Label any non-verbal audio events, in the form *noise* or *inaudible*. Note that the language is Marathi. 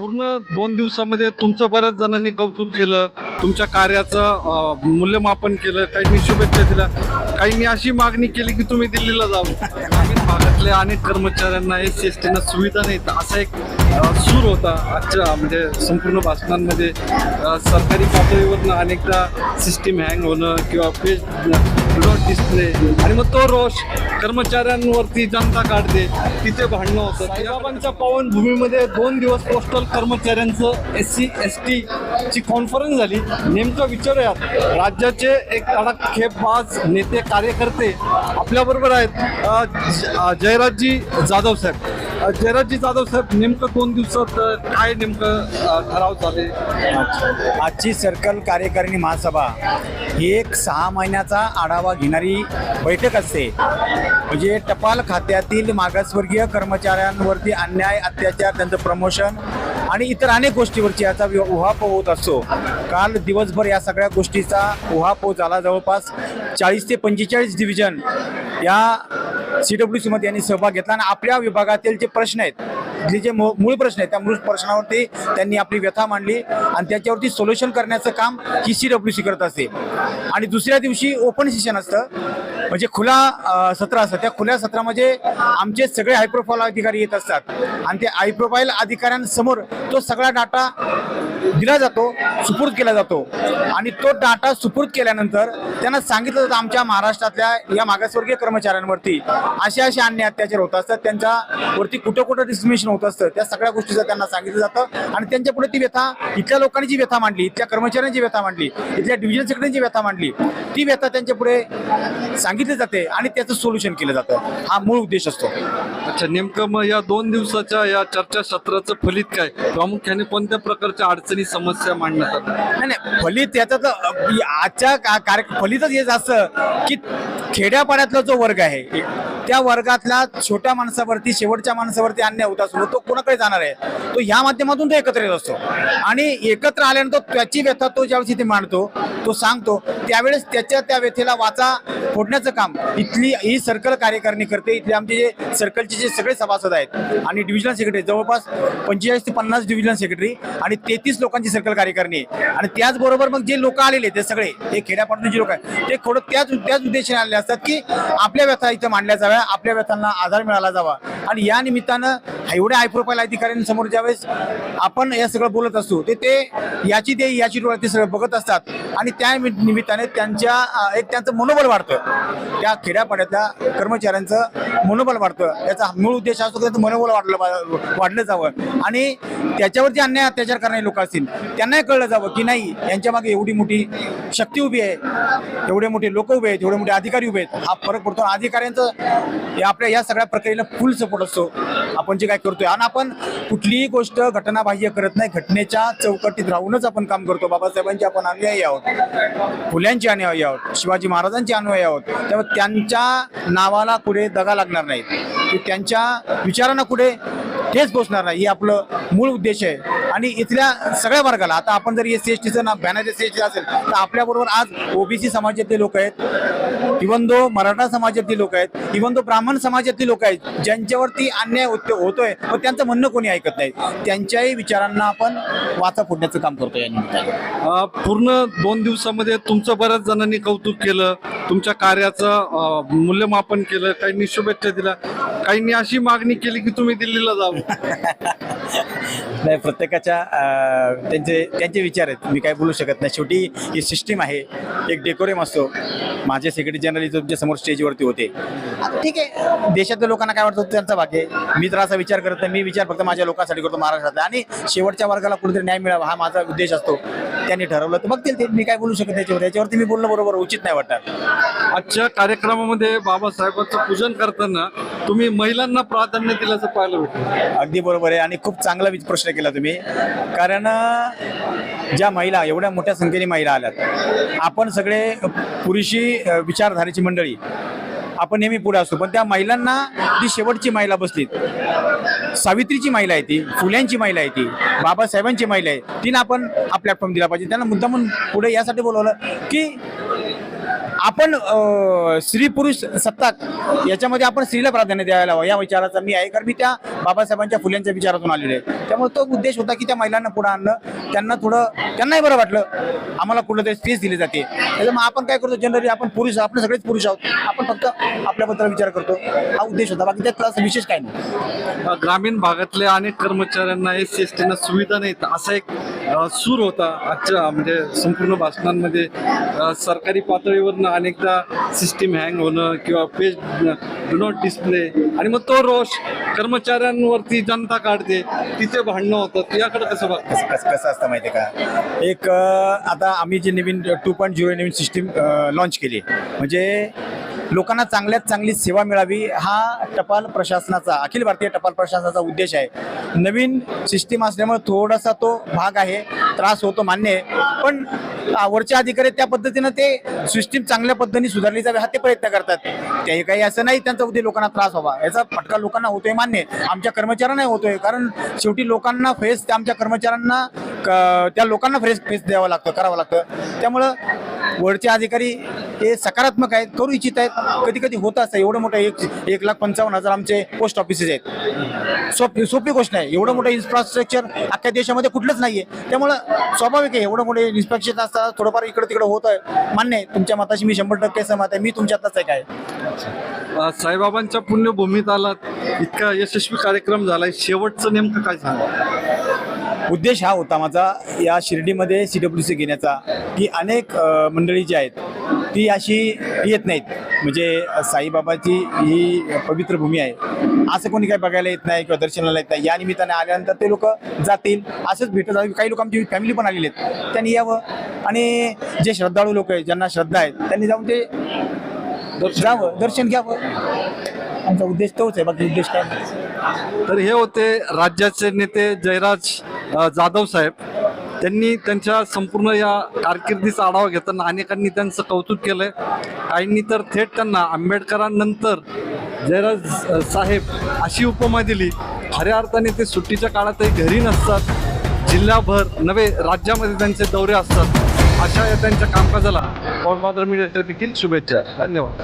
पूर्ण दोन दिवसामध्ये तुमचं बऱ्याच जणांनी कौतुक केलं तुमच्या कार्याचं मूल्यमापन केलं काहींनी शुभेच्छा दिल्या. काहींनी अशी मागणी केली की तुम्ही दिल्लीला जावं भागातल्या अनेक कर्मचाऱ्यांना एस सी एस टीना सुविधा नाहीत. असा एक सूर होता आजच्या म्हणजे संपूर्ण भाषणांमध्ये. सरकारी पातळीवरनं अनेकदा सिस्टीम हँग होणं किंवा पेज डॉट डिस्प्ले आणि मग तो रोष कर्मचाऱ्यांवरती जनता काढते तिथे भांडणं होतं. साईबाबांच्या पावनभूमीमध्ये दोन दिवस पोस्टल कर्मचाऱ्यांचं एस सी एस टी ची कॉन्फरन्स झाली. नेमकं विचारूयात राज्याचे एक तडकखेबाज नेते कार्यकर्ते आपल्याबरोबर आहेत. जयराजजी जाधव साहेब. जयराजजी जाधव साहेब नेमकं दोन दिवसात काय नेमकं ठराव झाले आजची सर्कल कार्यकारिणी महासभा ही एक सहा महिन्याचा आढावा घेणारी बैठक असते. म्हणजे टपाल खात्यातील मागासवर्गीय कर्मचाऱ्यांवरती अन्याय अत्याचार त्यांचं प्रमोशन आणि इतर अनेक गोष्टीवरची याचा वि- उहापोह होत असतो. काल दिवसभर या सगळ्या गोष्टीचा उहापोह झाला. जवळपास चाळीस ते पंचेचाळीस डिव्हिजन या सी डब्ल्यू सीमध्ये यांनी सहभाग घेतला आणि आपल्या विभागातील जे प्रश्न आहेत जे जे मूळ प्रश्न आहेत त्या मूळ प्रश्नावरती त्यांनी आपली व्यथा मांडली आणि त्याच्यावरती सोल्युशन करण्याचं काम ही सी डब्ल्यू सी करत असते. आणि दुसऱ्या दिवशी ओपन सेशन असतं. म्हणजे खुला सत्र असतं. त्या खुल्या सत्रामध्ये आमचे सगळे हायप्रोफाईल अधिकारी येत असतात. आणि त्या हायप्रोफाईल अधिकाऱ्यांसमोर तो सगळा डाटा दिला जातो सुपूर्द केला जातो. आणि तो डाटा सुपूर्द केल्यानंतर त्यांना सांगितलं जातं आमच्या महाराष्ट्रातल्या या मागासवर्गीय कर्मचाऱ्यांवरती असे असे अन्य अत्याचार होत असतात. त्यांच्यावरती कुठं कुठं डिस्क्रिमिनेशन होत असतं. त्या सगळ्या गोष्टीचं त्यांना सांगितलं जातं. आणि त्यांच्या पुढे ती व्यथा इथल्या लोकांनी जी व्यथा मांडली इथल्या कर्मचाऱ्यांची व्यथा मांडली इथल्या डिव्हिजन सेक्रेटरीची व्यथा मांडली ती व्यथा त्यांच्या पुढे सांगितली जाते आणि त्याचं सोल्युशन केलं जातं. हा मूळ उद्देश असतो. अच्छा नेमकं मग या दोन दिवसाच्या या चर्चा सत्राचं फलित काय? प्रामुख्याने कोणत्या प्रकारच्या अडचणी समस्या मांडण्यात आल्या? नाही नाही फलित याचं तर आजच्या का- कार्य फलितच हेच असं की खेड्यापाड्यातला जो वर्ग आहे त्या वर्गातल्या छोट्या माणसावरती शेवटच्या माणसावरती अन्याय होत असतो तो कोणाकडे जाणार आहे? तो ह्या माध्यमातून तो एकत्र येत असतो. आणि एकत्र आल्यानंतर त्याची व्यथा तो ज्यावेळेस इथे मांडतो तो सांगतो त्यावेळेस त्याच्या त्या व्यथेला वाचा फोडण्याचं काम. इथली ही सर्कल कार्यकारिणी करते इथले आमचे जे सर्कलचे जे सगळे सभासद आहेत आणि डिव्हिजनल सेक्रेटरी जवळपास पंचेचाळीस ते पन्नास डिव्हिजनल सेक्रेटरी आणि तेहतीस लोकांची सर्कल कार्यकारिणी आहे. आणि त्याचबरोबर मग जे लोक आलेले ते सगळे हे खेड्यापाडून जे लोक आहेत ते थोडं त्याच त्याच उद्देशाने आलेले असतात की आपल्या व्यथा इथं मांडल्या जाव्या आपल्या व्यथांना आधार मिळाला जावा. आणि या निमित्तानं एवढ्या हायप्रोफाईल अधिकाऱ्यांसमोर ज्यावेळेस आपण हे सगळं बोलत असतो ते ते याची ते याची डोळा ते सगळं बघत असतात. आणि त्या निमित्ताने त्यांच्या एक त्यांचं मनोबल वाढतं. त्या खेड्यापाड्यातल्या कर्मचाऱ्यांचं मनोबल वाढतं. याचा मूळ उद्देश असतो त्याचं त्यांचं मनोबल वाढलं वाढलं जावं. आणि त्याच्यावरती अन्याय अत्याचार करणारे लोक असतील त्यांनाही कळलं जावं की नाही यांच्या मागे एवढी मोठी शक्ती उभी आहे. एवढे मोठे लोक उभे आहेत एवढे मोठे अधिकारी उभे आहेत. हा फरक पडतो. अधिकाऱ्यांचं आपल्या या सगळ्या प्रक्रियेला फुल सपोर्ट असतो. आपण जे काय करतोय आणि आपण कुठलीही गोष्ट घटनाबाह्य करत नाही घटनेच्या चौकटीत राहूनच आपण काम करतो. बाबासाहेबांचे आपण अनुयायी आहोत. फुल्यांचे अनुयायी आहोत. शिवाजी महाराजांचे अनुयायी आहोत. त्यामुळे त्यांच्या नावाला कुठे दगा लागणार नाही. त्यांच्या विचारांना कुठे ठेच पोचणार नाही. हे आपलं मूळ उद्देश आहे. आणि इथल्या सगळ्या वर्गाला आता आपण जर एस सी एस टीचं ना banner S C S T असेल तर आपल्याबरोबर आज ओबीसी समाजातले लोक आहेत. इवन दो मराठा समाजातली लोक आहेत इवन दो ब्राह्मण समाजातली लोक आहेत ज्यांच्यावरती अन्याय होतो होतोय व त्यांचं म्हणणं कोणी ऐकत नाही. त्यांच्याही विचारांना आपण वाचा फोडण्याचं काम करतो या निमित्ताने. पूर्ण दोन दिवसामध्ये तुमचं बऱ्याच जणांनी कौतुक केलं तुमच्या कार्याचं मूल्यमापन केलं काहींनी शुभेच्छा दिल्या. काहींनी अशी मागणी केली की तुम्ही दिल्लीला जावं. *laughs* नाही प्रत्येकाच्या त्यांचे त्यांचे विचार आहेत. मी काय बोलू शकत नाही. शेवटी ही सिस्टीम आहे. एक डेकोरेम असतो. माझे सेक्रेटरी जनरल तुमच्यासमोर स्टेजवरती होते. ठीक आहे. देशातल्या लोकांना काय वाटतं त्यांचा भाग आहे? मी तर असा विचार करत नाही. मी विचार फक्त माझ्या लोकांसाठी करतो महाराष्ट्रात आणि शेवटच्या वर्गाला कुठेतरी न्याय मिळावा हा माझा उद्देश असतो. त्यांनी ठरवलं. तर बघतील ते मी काय बोलू शकत त्याच्यावर त्याच्यावरती मी बोलणं बरोबर उचित नाही वाटत आजच्या कार्यक्रमामध्ये बाबासाहेबांचं पूजन करताना तुम्ही महिलांना प्राधान्य दिल्याचं पाहायला भेटलं. अगदी बरोबर आहे. आणि खूप चांगला प्रश्न केला तुम्ही. कारण ज्या महिला एवढ्या मोठ्या संख्येने महिला आल्यात. आपण सगळे पुरुषी विचारधारेची मंडळी. आपण नेहमी पुढे असतो. पण त्या महिलांना जी शेवटची महिला बसली सावित्रीची महिला आहे ती फुल्यांची महिला आहे ती बाबासाहेबांची महिला आहे तिने आपण हा प्लॅटफॉर्म दिला पाहिजे. त्यांना मुद्दामून पुढे यासाठी बोलवलं की आपण स्त्री पुरुष सत्ताक याच्यामध्ये आपण स्त्रीला प्राधान्य द्यायला हवं. या विचाराचा मी आहे. कारण मी त्या बाबासाहेबांच्या फुल्यांच्या विचारातून आलेलो आहे. त्यामुळे तो उद्देश होता की त्या महिलांना पुढे आणणं. त्यांना थोडं त्यांनाही बरं वाटलं. आम्हाला कुठलं तरी स्पेस दिली जाते. त्याच्यामुळे आपण काय करतो जनरली आपण पुरुष आपण सगळेच पुरुष आहोत. आपण फक्त आपल्याबद्दल विचार करतो. हा उद्देश होता. बाकी त्यात विशेष काय नाही. ग्रामीण भागातल्या अनेक कर्मचाऱ्यांना एस सी एस टीना सुविधा नाहीत. असा एक सूर होता. आजच्या म्हणजे संपूर्ण भाषणांमध्ये सरकारी पातळीवरनं अनेकदा सिस्टीम हँग होणं किंवा पेज डू नॉट डिस्प्ले आणि मग तो रोष कर्मचाऱ्यांवरती जनता काढते तिथे भांडणं होतात. याकडे कसं बघतात कसं कसं असतं माहिती आहे का? एक आता आम्ही जे नवीन टू पॉईंट झिरो नवीन सिस्टीम लॉन्च केली म्हणजे लोकांना चांगल्यात चांगली सेवा मिळावी हा टपाल प्रशासनाचा अखिल भारतीय टपाल प्रशासनाचा उद्देश आहे. नवीन सिस्टीम असल्यामुळे थोडासा तो भाग आहे त्रास होतो मान्य आहे. पण वरचे अधिकारी त्या पद्धतीनं ते सिस्टीम चांगल्या पद्धतीने सुधारली जावी हा ते प्रयत्न करतात. ते काही असं नाही त्यांचा उद्देश लोकांना त्रास व्हावा. याचा फटका लोकांना होतोय मान्य आमच्या कर्मचाऱ्यांना होतोय कारण शेवटी लोकांना फेस आमच्या कर्मचाऱ्यांना क- त्या लोकांना फेस फेस द्यावं लागतं करावं लागतं. त्यामुळं वरचे अधिकारी हे सकारात्मक आहेत करू इच्छित आहेत. कधी कधी होत असतं एवढं मोठं एक एक लाख पंचावन्न हजार आमचे पोस्ट ऑफिसेस आहेत. सोपी सोपी गोष्ट नाही. एवढं मोठं इन्फ्रास्ट्रक्चर अख्ख्या देशामध्ये कुठलंच नाहीये. त्यामुळं स्वाभाविक आहे एवढं मोठे इन्स्पेक्शन असतात थोडंफार इकडं तिकडं होत आहे मान्य आहे तुमच्या मताशी मी शंभर टक्के सहमत आहे. मी तुमच्यातच आहे काय? साईबाबांच्या पुण्यभूमीत आलात. इतका यशस्वी कार्यक्रम झालाय. शेवटचं नेमकं काय सांगा उद्देश हा होता माझा या शिर्डीमध्ये सी डब्ल्यू सी घेण्याचा की अनेक मंडळी जी आहेत ती अशी येत नाहीत. म्हणजे साईबाबाची ही पवित्र भूमी आहे. असं कोणी काही बघायला येत नाही किंवा दर्शनाला येत नाही. या निमित्ताने आल्यानंतर ते लोक जातील असंच भेटत जातील. काही लोक आमची फॅमिली पण आलेली आहेत. त्यांनी यावं. आणि जे श्रद्धाळू लोक आहेत ज्यांना श्रद्धा आहेत त्यांनी जाऊन ते जावं दर्शन घ्यावं. आमचा उद्देश तोच आहे बाकी उद्देश काय नाही. तर हे होते राज्याचे नेते जयराज जाधव साहेब. त्यांनी त्यांच्या संपूर्ण या कारकिर्दीचा आढावा घेताना अनेकांनी त्यांचं कौतुक केलंय. काहींनी तर थेट त्यांना आंबेडकरांनंतर जयराज साहेब अशी उपमा दिली. खऱ्या अर्थाने ते सुट्टीच्या काळातही घरी नसतात. जिल्हाभर नवे राज्यामध्ये त्यांचे दौरे असतात. अशा या त्यांच्या कामकाजाला देखील शुभेच्छा. धन्यवाद.